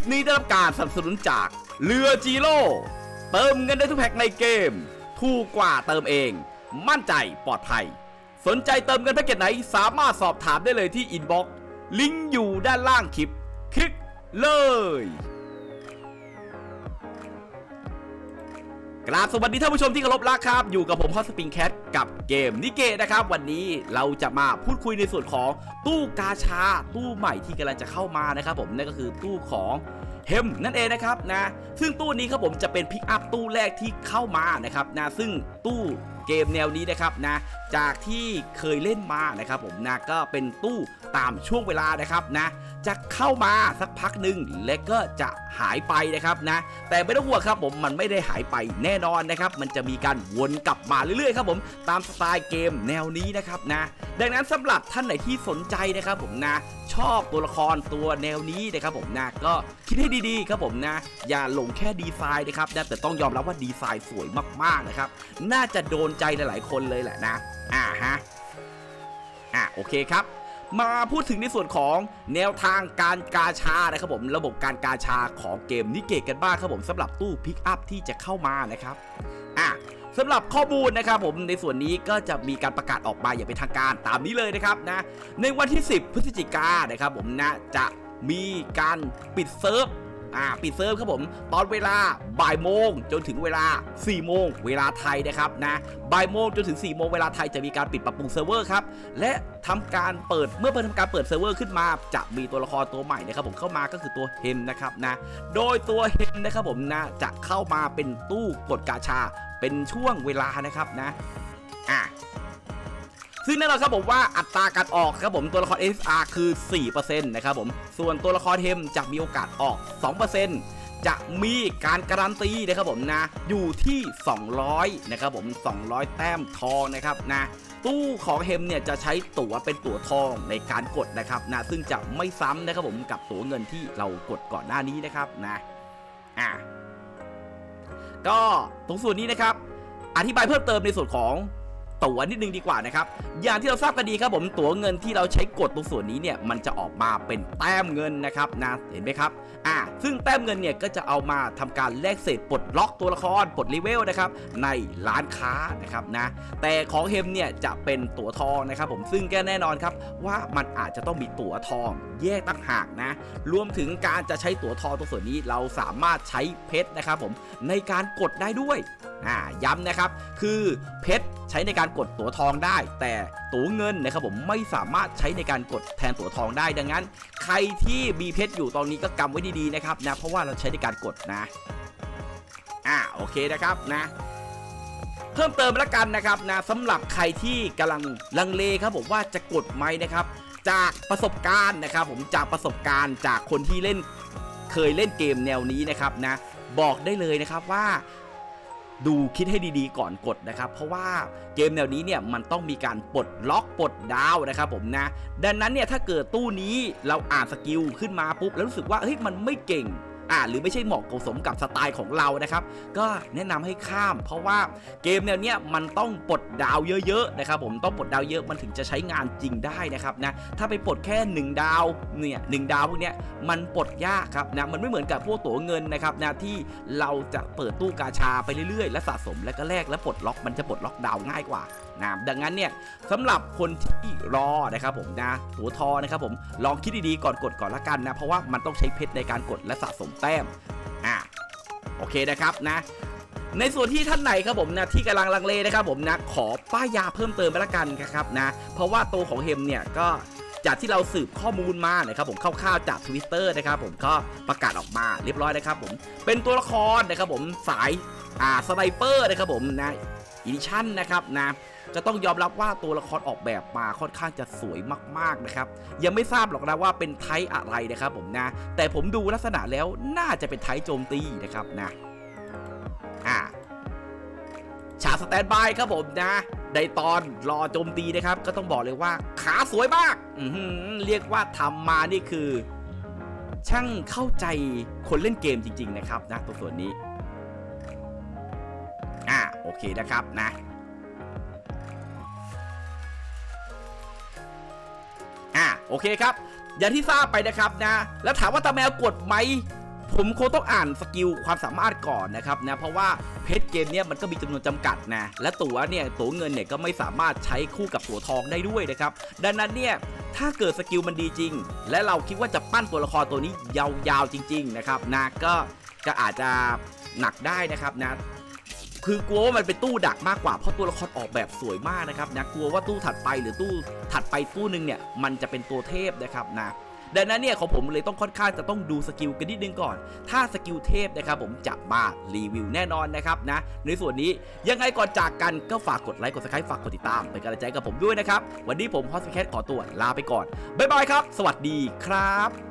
ปนี้ได้รับการสนับสนุนจากเรือจีโร่เติมเงินได้ทุกแพ็คในเกม ถูกกว่าเติมเอง มั่นใจปลอดภัย สนใจเติมเงินแพ็กเกจไหนสามารถสอบถามได้เลยที่อินบ็อกซ์ลิงก์อยู่ด้านล่างคลิป คลิกเลย กราบสวัสดีท่านผู้ชมที่เคารพรักครับ อยู่กับผมฮอสปริงแคทกับเกมนิเกะนะครับ วันนี้เราจะมาพูดคุยในส่วนของตู้กาชา ตู้ใหม่ที่กำลังจะเข้ามานะครับผมนั่นก็คือตู้ของเฮมนั่นเองนะครับนะซึ่งตู้นี้ครับผมจะเป็นพิกอัพตู้แรกที่เข้ามานะครับนะซึ่งตู้ เกมแนวนี้นะครับนะจากที่เคยเล่นมานะครับผมนะก็เป็นตู้ตามช่วงเวลานะครับนะจะเข้ามาสักพักหนึ่งและก็จะหายไปนะครับนะแต่ไม่ต้องห่วงครับผมมันไม่ได้หายไปแน่นอนนะครับมันจะมีการวนกลับมาเรื่อยๆครับผมตามสไตล์เกมแนวนี้นะครับนะดังนั้นสำหรับท่านไหนที่สนใจนะครับผมนะชอบตัวละครตัวแนวนี้นะครับผมนะก็คิดให้ดีๆครับผมนะอย่าหลงแค่ดีไซน์นะครับนะแต่ต้องยอมรับว่าดีไซน์สวยมากๆนะครับน่าจะโดนใจหลายๆคนเลยแหละนะอ่าฮะอะโอเคครับ มาพูดถึงในส่วนของแนวทางการกาชานะครับผมระบบการกาชาของเกมนิเกะกันบ้างครับผมสำหรับตู้พิกอัพที่จะเข้ามานะครับอะสำหรับข้อมูลนะครับผมในส่วนนี้ก็จะมีการประกาศออกมาอย่างเป็นทางการตามนี้เลยนะครับนะในวันที่ 10 พฤศจิกายนนะครับผมนะจะมีการปิดเซิร์ฟ อ่าปิดเซิร์ฟครับผม ตอนเวลาบ่ายโมงจนถึงเวลา 4 โมง เวลาไทยนะครับนะบ่ายโมงจนถึง 4 โมงเวลาไทยจะมีการปิดปรับปรุงเซิร์ฟเวอร์ครับ และทำการเปิดเมื่อเปิดทำการเปิดเซิร์ฟเวอร์ขึ้นมา จะมีตัวละครตัวใหม่นะครับผมเข้ามาก็คือตัวเฮมนะครับนะ โดยตัวเฮมนะครับผมนะจะเข้ามาเป็นตู้กดกาชา เป็นช่วงเวลานะครับนะ ซึ่งแน่นอนครับผมว่าอัตราการออกครับผมตัวละคร SR คือ 4%นะครับผม ส่วนตัวละครเฮมจะมีโอกาสออก 2%จะมีการการันตีนะครับผมนะ อยู่ที่ 200 นะครับผม 200 แต้มทองนะครับนะตู้ของเฮมเนี่ยจะใช้ตั๋วเป็นตั๋วทองในการกดนะครับนะซึ่งจะไม่ซ้ำนะครับผมกับตั๋วเงินที่เรากดก่อนหน้านี้นะครับนะอะก็ตรงส่วนนี้นะครับ อธิบายเพิ่มเติมในส่วนของ ตั๋วนิดนึงดีกว่านะครับ อย่างที่เราทราบกันดีครับผมตั๋วเงินที่เราใช้กดตรงส่วนนี้เนี่ยมันจะออกมาเป็นแต้มเงินนะครับนะเห็นไหมครับอ่าซึ่งแต้มเงินเนี่ยก็จะเอามาทำการแลกเศษปลดล็อกตัวละครปลดเลเวลนะครับในร้านค้านะครับนะแต่ของเฮมเนี่ยจะเป็นตั๋วทองนะครับผมซึ่งก็แน่นอนครับว่ามันอาจจะต้องมีตั๋วทองแยกตั้งหากนะรวมถึงการจะใช้ตั๋วทองตรงส่วนนี้เราสามารถใช้เพชรนะครับผมในการกดได้ด้วยอ่าย้ำนะครับคือเพชรใช้ในการกดตั๋วทองได้ แต่ตั๋วเงินนะครับผมไม่สามารถใช้ในการกดแทนตั๋วทองได้ดังนั้น ใครที่มีเพชรอยู่ตอนนี้ก็กำไว้ดีๆนะครับนะเพราะว่าเราใช้ในการกดนะอ่าโอเคนะครับนะเพิ่มเติมแล้วกันนะครับนะสำหรับใครที่กำลังลังเลครับผมว่าจะกดไหมนะครับ จากประสบการณ์นะครับ ผมจากประสบการณ์จากคนที่เล่นเคยเล่นเกมแนวนี้นะครับนะบอกได้เลยนะครับว่า ดูคิดให้ดีๆก่อนกดนะครับ เพราะว่าเกมแนวนี้เนี่ยมันต้องมีการปลดล็อกปลดดาวนะครับผมนะ ดังนั้นเนี่ยถ้าเกิดตู้นี้เราอ่านสกิลขึ้นมาปุ๊บแล้วรู้สึกว่าเฮ้ยมันไม่เก่ง อ่าหรือไม่ใช่เหมาะกับสมกับสไตล์ของเรานะครับ ก็แนะนำให้ข้าม เพราะว่าเกมแนวเนี้ยมันต้องปลดดาวเยอะๆนะครับผมต้องปลดดาวเยอะมันถึงจะใช้งานจริงได้นะครับนะถ้าไปปลดแค่ 1 ดาวเนี่ยหดาวพวกเนี้ยมันปลดยากครับนะมันไม่เหมือนกับพวกตั๋วเงินนะครับนะที่เราจะเปิดตู้กาชาไปเรื่อยๆ และสะสมแล้วก็แลกและปลดล็อกมันจะปลดล็อกดาวง่ายกว่านะดังนั้นเนี่ยสำหรับคนที่รอนะครับผมนะตัวทอนะครับผมลองคิดดีๆก่อนกดก่อนละกันนะเพราะว่ามันต้องใช้เพชรในการกดและสะสมแต้มอะโอเคนะครับนะในส่วนที่ท่านไหนครับผมนะที่กำลังลังเลนะครับผมนะขอป้ายยาเพิ่มเติมไปละกันครับนะเพราะว่าตัวของเฮมเนี่ยก็จากที่เราสืบข้อมูลมานะครับผมคร่าวๆจาก Twitter นะครับผมก็ประกาศออกมาเรียบร้อยนะครับผมเป็นตัวละครนะครับผมสายอ่าสไนเปอร์นะครับผมนะอีดิชั่นนะครับนะ จะต้องยอมรับว่าตัวละครออกแบบมาค่อนข้างจะสวยมากๆนะครับ ยังไม่ทราบหรอกนะว่าเป็นไทป์อะไรนะครับผมนะ แต่ผมดูลักษณะแล้วน่าจะเป็นไทป์โจมตีนะครับนะอ่าฉากสแตนบายครับผมนะในตอนรอโจมตีนะครับ ก็ต้องบอกเลยว่าขาสวยมากเรียกว่าทำมานี่คือ ช่างเข้าใจคนเล่นเกมจริง ๆ นะครับนะตัวส่วนนี้ อ่าโอเคนะครับนะ โอเคครับ อย่างที่ทราบไปนะครับนะ แล้วถามว่าตาแมวกดไหมผมคงต้องอ่านสกิลความสามารถก่อนนะครับนะเพราะว่าเพชรเกมเนี้ยมันก็มีจำนวนจำกัดนะและตั๋วเนี่ยตั๋วเงินเนี่ยก็ไม่สามารถใช้คู่กับตั๋วทองได้ด้วยนะครับดังนั้นเนี่ยถ้าเกิดสกิลมันดีจริง และเราคิดว่าจะปั้นตัวละครตัวนี้ยาวๆจริง ๆ นะครับนะก็ก็อาจจะหนักได้นะครับนะ คือกลัวว่ามันเป็นตู้ดักมากกว่าเพราะตัวละครออกแบบสวยมากนะครับนะกลัวว่าตู้ถัดไปหรือตู้ถัดไปตู้หนึ่งเนี่ยมันจะเป็นตัวเทพนะครับนะดังนั้นเนี่ยของผมเลยต้องค่อนข้างจะต้องดูสกิลกันนิดนึงก่อน ถ้าสกิลเทพนะครับผมจะมารีวิวแน่นอนนะครับนะ ในส่วนนี้ยังไงก่อนจากกันก็ฝากกดไลค์กดซับสไครต์ฝากกดติดตามเป็นกำลังใจกับผมด้วยนะครับ วันนี้ผมฮอสแคทขอตัวลาไปก่อน บ๊ายบายครับ สวัสดีครับ